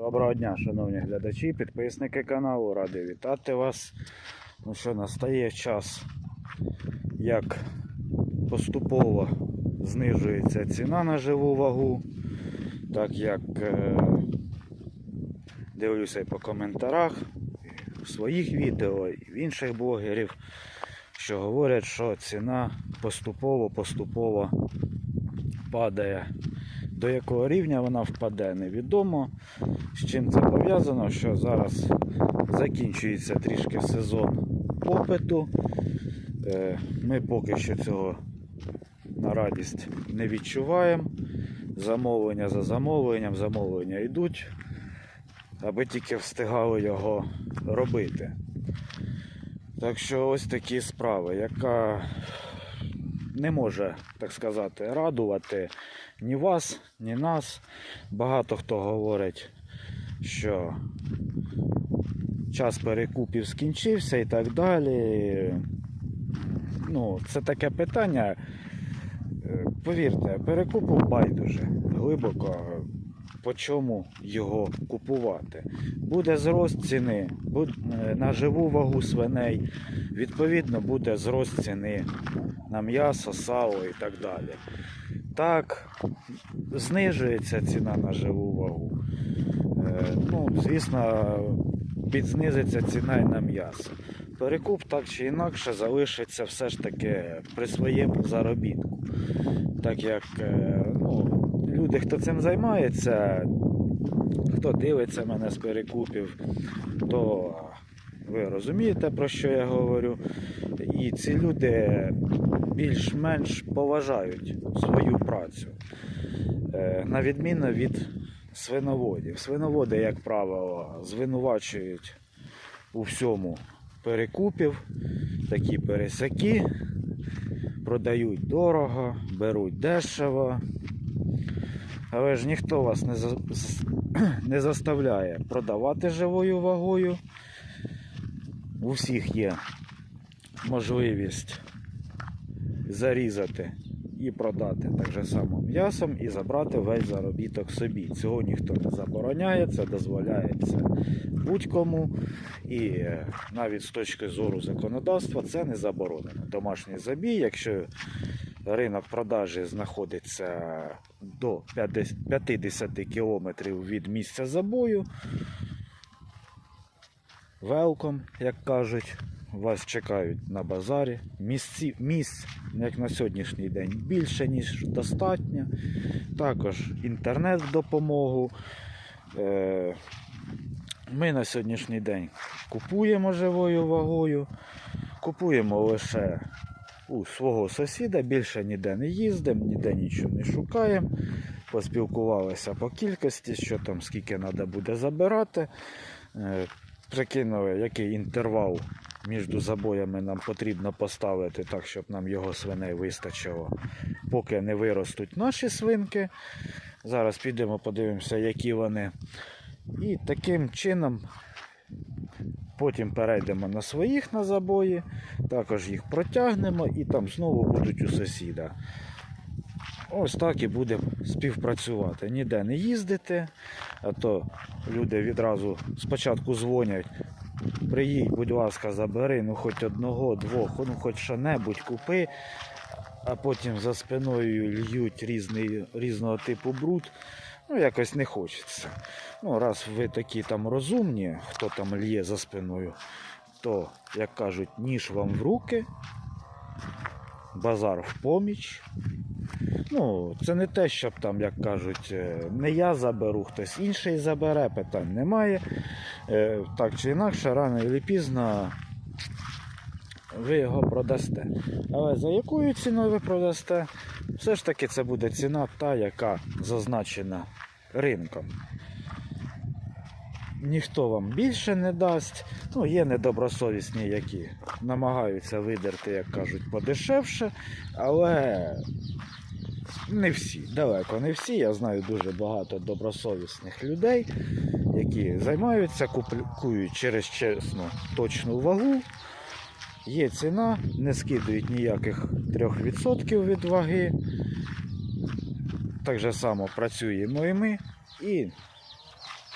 Доброго дня, шановні глядачі, підписники каналу, радий вітати вас. Ну що, настає час, як поступово знижується ціна на живу вагу, так як е, дивлюся і по коментарях в своїх відео і в інших блогерів, що говорять, що ціна поступово-поступово падає. До якого рівня вона впаде, невідомо. З чим це пов'язано, що зараз закінчується трішки сезон попиту. Е, Ми поки що цього на радість не відчуваємо. Замовлення за замовленням, замовлення йдуть, аби тільки встигали його робити. Так що ось такі справи, яка не може, так сказати, радувати ні вас, ні нас. Багато хто говорить, що час перекупів скінчився і так далі. Ну, це таке питання. Е, Повірте, перекупу байдуже глибоко. По чому його купувати? Буде зрост ціни е, на живу вагу свиней, відповідно, буде зрост ціни на м'ясо, сало і так далі. Так, знижується ціна на живу вагу. Е, Ну, звісно, підзнизиться ціна і на м'ясо. Перекуп так чи інакше залишиться все ж таки при своєму заробітку. Так як е, люди, хто цим займається, хто дивиться мене з перекупів, то ви розумієте, про що я говорю. І ці люди більш-менш поважають свою працю. Е, На відміну від свиноводів. Свиноводи, як правило, звинувачують у всьому перекупів, такі пересяки, продають дорого, беруть дешево. Але ж ніхто вас не, за- не заставляє продавати живою вагою. У всіх є можливість зарізати і продати так же само м'ясом і забрати весь заробіток собі. Цього ніхто не забороняє, це дозволяється будь-кому. І навіть з точки зору законодавства це не заборонено. Домашній забій, якщо ринок продажі знаходиться до 50 50 кілометрів від місця забою, велком, як кажуть, вас чекають на базарі. Місці, місць, як на сьогоднішній день, більше, ніж достатньо. Також інтернет в допомогу. Е, Ми на сьогоднішній день купуємо живою вагою, купуємо лише у свого сусіда, більше ніде не їздимо, ніде нічого не шукаємо. Поспілкувалися по кількості, що там скільки треба буде забирати. Е, Прикинули, який інтервал між забоями нам потрібно поставити, так, щоб нам його свиней вистачило, поки не виростуть наші свинки. Зараз підемо, подивимося, які вони. І таким чином потім перейдемо на своїх на забої, також їх протягнемо і там знову будуть у сусіда. Ось так і будемо співпрацювати. Ніде не їздити, а то люди відразу спочатку дзвонять. Приїдь, будь ласка, забери, ну хоч одного, двох, ну хоч що-небудь купи, а потім за спиною льють різний, різного типу бруд. Ну, якось не хочеться. Ну, раз ви такі там розумні, хто там лє за спиною, то, як кажуть, ніж вам в руки, базар в поміч. Ну, це не те, щоб там, як кажуть, е, не я заберу, хтось інший забере, питань немає. Е, Так чи інакше, рано чи пізно ви його продасте. Але за якою ціною ви продасте, все ж таки це буде ціна та, яка зазначена ринком. Ніхто вам більше не дасть. Ну, є недобросовісні, які намагаються видерти, як кажуть, подешевше, але не всі, далеко не всі. Я знаю дуже багато добросовісних людей, які займаються, купують через чесну точну вагу. Є ціна, не скидують ніяких 3% від ваги. Так же само працюємо і ми. І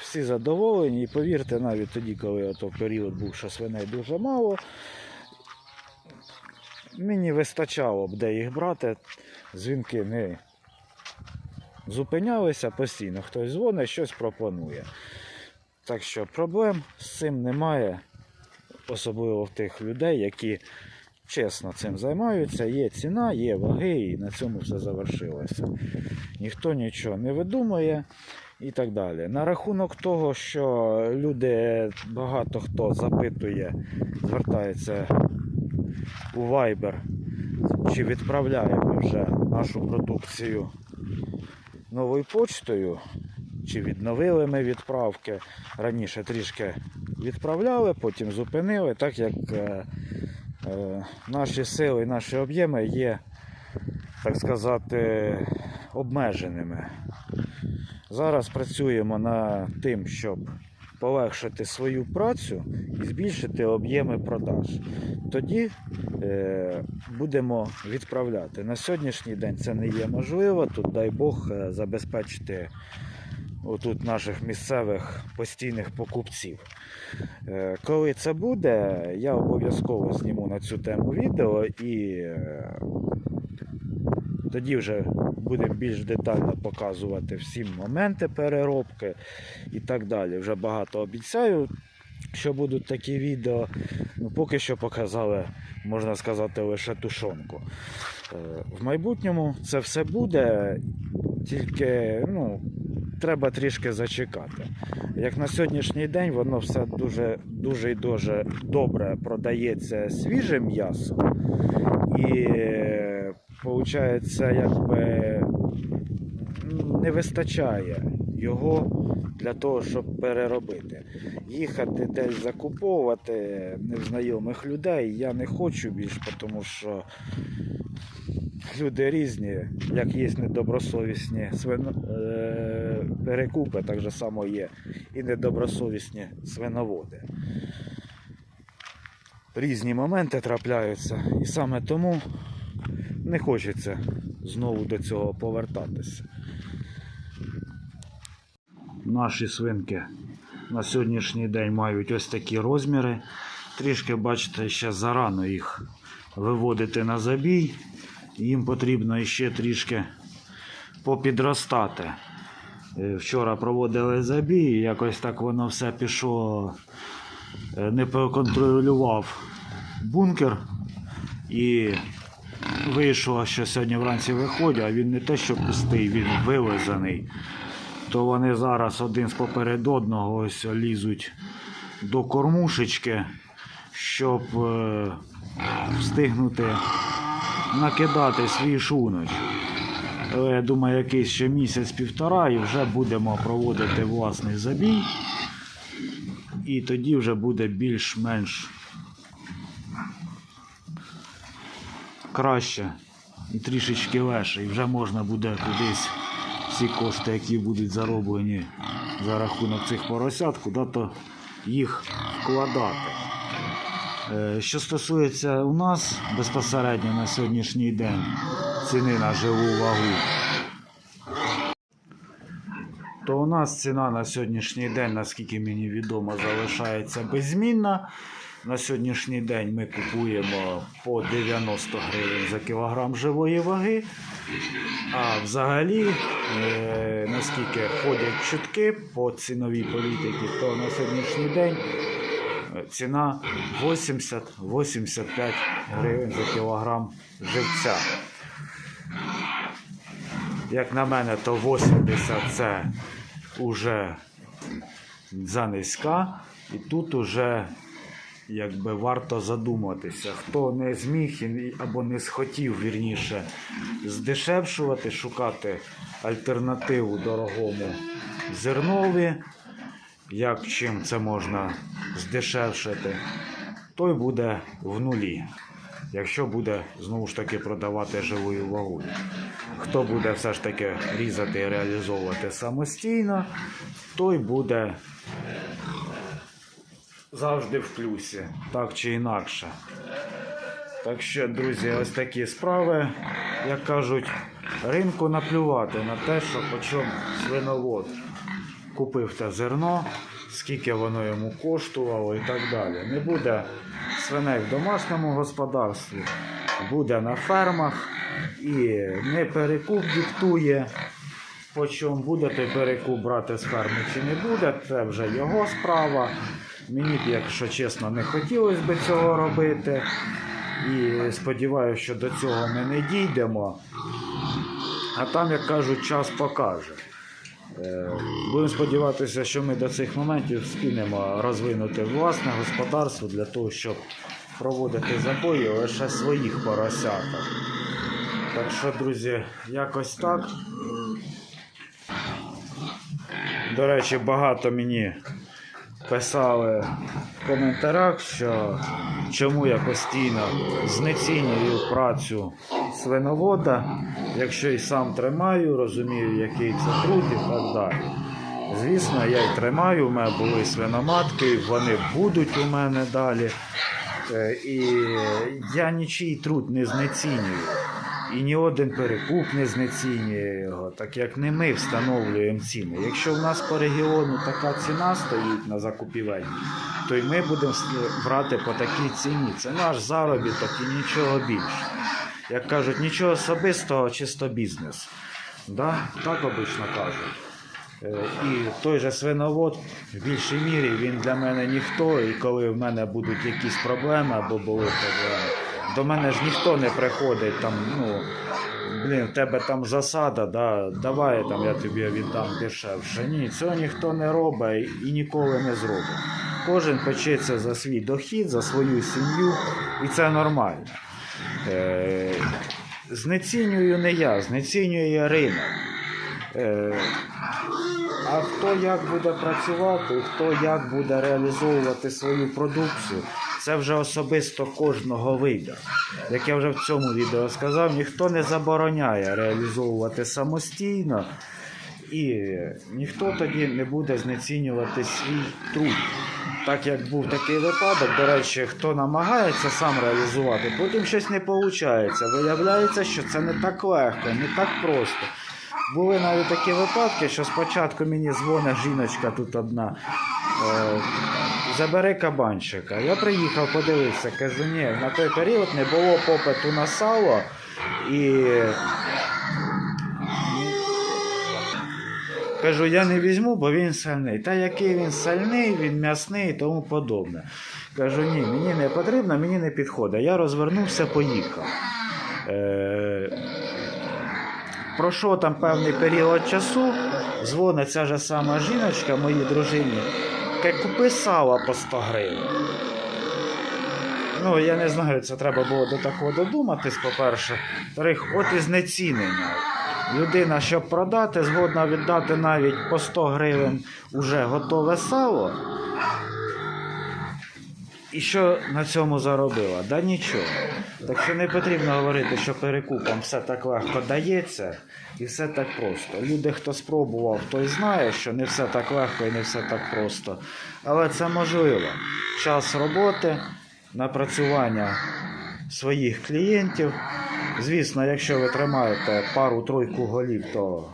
всі задоволені. І повірте, навіть тоді, коли ото період був, що свиней дуже мало, мені вистачало б де їх брати. Дзвінки не зупинялися постійно. Хтось дзвонить, щось пропонує. Так що проблем з цим немає, особливо в тих людей, які чесно цим займаються. Є ціна, є ваги, і на цьому все завершилося. Ніхто нічого не видумує і так далі. На рахунок того, що люди, багато хто запитує, звертається у Viber, чи відправляємо вже нашу продукцію новою почтою, чи відновили ми відправки. Раніше трішки відправляли, потім зупинили, так як е, наші сили, наші об'єми є, так сказати, обмеженими. Зараз працюємо над тим, щоб полегшити свою працю і збільшити об'єми продаж. Тоді е, будемо відправляти. На сьогоднішній день це не є можливо. Тут дай Бог е, забезпечити отут наших місцевих постійних покупців. Е, Коли це буде, я обов'язково зніму на цю тему відео і е, тоді вже будемо більш детально показувати всі моменти переробки і так далі. Вже багато обіцяю, що будуть такі відео. Ну, поки що показали, можна сказати, лише тушонку. Е, В майбутньому це все буде, тільки ну, треба трішки зачекати. Як на сьогоднішній день воно все дуже дуже і дуже добре продається свіже м'ясо. І виходить, якби не вистачає його для того, щоб переробити. Їхати десь закуповувати незнайомих людей я не хочу більш, тому що люди різні, як є недобросовісні свино... е, перекупи, так же само є і недобросовісні свиноводи. Різні моменти трапляються, і саме тому не хочеться знову до цього повертатися. Наші свинки на сьогоднішній день мають ось такі розміри. Трішки, бачите, ще зарано їх виводити на забій. Їм потрібно ще трішки попідростати. Е, Вчора проводили забій, якось так воно все пішло, е, не проконтролював бункер і вийшло, що сьогодні вранці виходять, а він не те, що пустий, він вивезений. То вони зараз один з поперед одного ось лізуть до кормушечки, щоб е, встигнути накидати свій шуноч. Але я думаю, якийсь ще місяць-півтора і вже будемо проводити власний забій. І тоді вже буде більш-менш краще і трішечки легше. І вже можна буде кудись всі кошти, які будуть зароблені за рахунок цих поросят, куди-то їх вкладати. Е, Що стосується у нас безпосередньо на сьогоднішній день ціни на живу вагу, то у нас ціна на сьогоднішній день, наскільки мені відомо, залишається беззмінна. На сьогоднішній день ми купуємо по 90 гривень за кілограм живої ваги. А взагалі, е, наскільки ходять чутки по ціновій політиці, то на сьогоднішній день ціна 80-85 гривень за кілограм живця. Як на мене, то 80 це вже занизька, і тут уже якби варто задуматися, хто не зміг або не схотів вірніше здешевшувати, шукати альтернативу дорогому зернові, як чим це можна здешевшити, той буде в нулі. Якщо буде знову ж таки продавати живою вагою. Хто буде все ж таки різати і реалізовувати самостійно, той буде завжди в плюсі, так чи інакше. Так що, друзі, ось такі справи, як кажуть, ринку наплювати на те, що почом свиновод купив те зерно, скільки воно йому коштувало і так далі. Не буде свиней в домашньому господарстві, буде на фермах і не перекуп диктує. По чому перекуп брати з ферми чи не буде, це вже його справа. Мені б, якщо чесно, не хотілося б цього робити. І сподіваюся, що до цього ми не дійдемо. А там, як кажуть, час покаже. Е, Будемо сподіватися, що ми до цих моментів спінемо розвинути власне господарство для того, щоб проводити забої лише своїх поросяток. Так що, друзі, якось так. До речі, багато мені писали в коментарях, що чому я постійно знецінюю працю свиновода, якщо і сам тримаю, розумію, який це труд і так далі. Звісно, я й тримаю, у мене були свиноматки, вони будуть у мене далі. Е, І я нічий труд не знецінюю. І ні один перекуп не знецінює його, так як не ми встановлюємо ціни. Якщо в нас по регіону така ціна стоїть на закупівельні, то й ми будемо брати по такій ціні. Це наш заробіток і нічого більше. Як кажуть, нічого особистого, чисто бізнес. Да? Так обично кажуть. Е, І той же свиновод в більшій мірі він для мене ніхто. І коли в мене будуть якісь проблеми або були проблеми, до мене ж ніхто не приходить там, ну. Блін, в тебе там засада, да, давай там я тобі віддам дешевше. Ні, цього ніхто не робить і ніколи не зробить. Кожен печеться за свій дохід, за свою сім'ю, і це нормально. Е, знецінюю не я, знецінює ринок. Е, а хто як буде працювати, хто як буде реалізовувати свою продукцію, це вже особисто кожного вибір. Як я вже в цьому відео сказав, ніхто не забороняє реалізовувати самостійно, і ніхто тоді не буде знецінювати свій труд. Так як був такий випадок, до речі, хто намагається сам реалізувати, потім щось не виходить. Виявляється, що це не так легко, не так просто. Були навіть такі випадки, що спочатку мені дзвонить жіночка тут одна. Е, забери кабанчика. Я приїхав, подивився, кажу, ні, на той період не було попиту на сало і. Кажу, я не візьму, бо він сальний. Та який він сальний, він м'ясний і тому подобне. Кажу, ні, мені не потрібно, мені не підходить. Я розвернувся, поїхав. Е, Пройшов там певний період часу, дзвонить ця ж сама жіночка моїй дружині, каже, купи сало по 100 гривень. Ну, я не знаю, це треба було до такого додуматись, по-перше. От і знецінення. Людина, щоб продати, згодна віддати навіть по 100 гривень уже готове сало. І що на цьому заробила? Да нічого. Так що не потрібно говорити, що перекупом все так легко дається і все так просто. Люди, хто спробував, той знає, що не все так легко і не все так просто. Але це можливо. Час роботи, напрацювання своїх клієнтів. Звісно, якщо ви тримаєте пару-тройку голів, то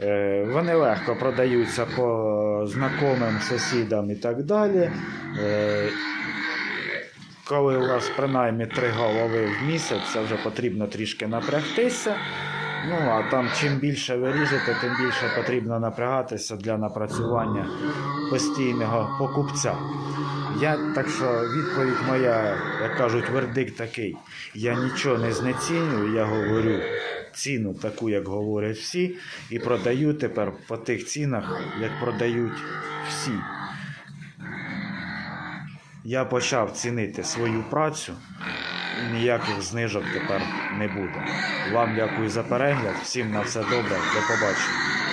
Е, Вони легко продаються по знайомим сусідам і так далі. Е, Коли у вас принаймні три голови в місяць, це вже потрібно трішки напрягтися. Ну, а там чим більше ви ріжете, тим більше потрібно напрягатися для напрацювання постійного покупця. Я так що відповідь моя, як кажуть, вердикт такий. Я нічого не знецінюю, я говорю ціну таку, як говорять всі, і продаю тепер по тих цінах, як продають всі. Я почав цінити свою працю ніяких знижок тепер не буде. Вам дякую за перегляд, всім на все добре, до побачення.